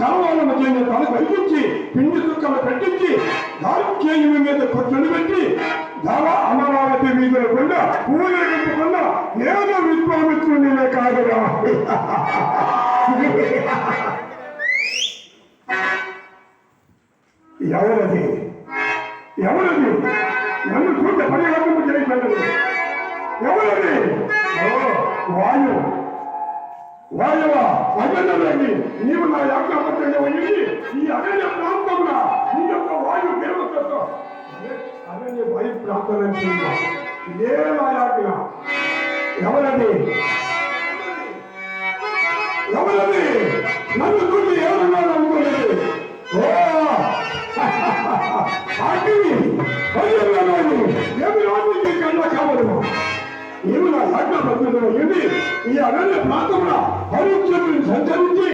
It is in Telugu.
కలవాళ్ళ మధ్య తల కల్పించి పిండి దుక్కలు పెట్టించి దారుణ్యమి మీద కొట్టుని పెట్టి ధర అమరావతి వీధుల కూడా ఊరేగింపుకుండా ఏదో విశ్వామిత్రుని కాదురా. ఎవరది? ఎవరది? నన్ను వాయువా అజండలేని నీవు నా యాజ్ఞాపత్రంగా వెళ్ళి ఈ అరణ్య ప్రాంతంలో నీ యొక్క వాయు మేము అదే అరణ్య వాయు ప్రాంతం ఇదే నా యాజ్ఞ. ఎవరది? ఎవరది? నన్ను చూసి ఎవరున్నారు అనుకోలేదు ఓ! అగ్ని ఈ అరణ్య ప్రాంతంలో పరీక్షలు సంచరించి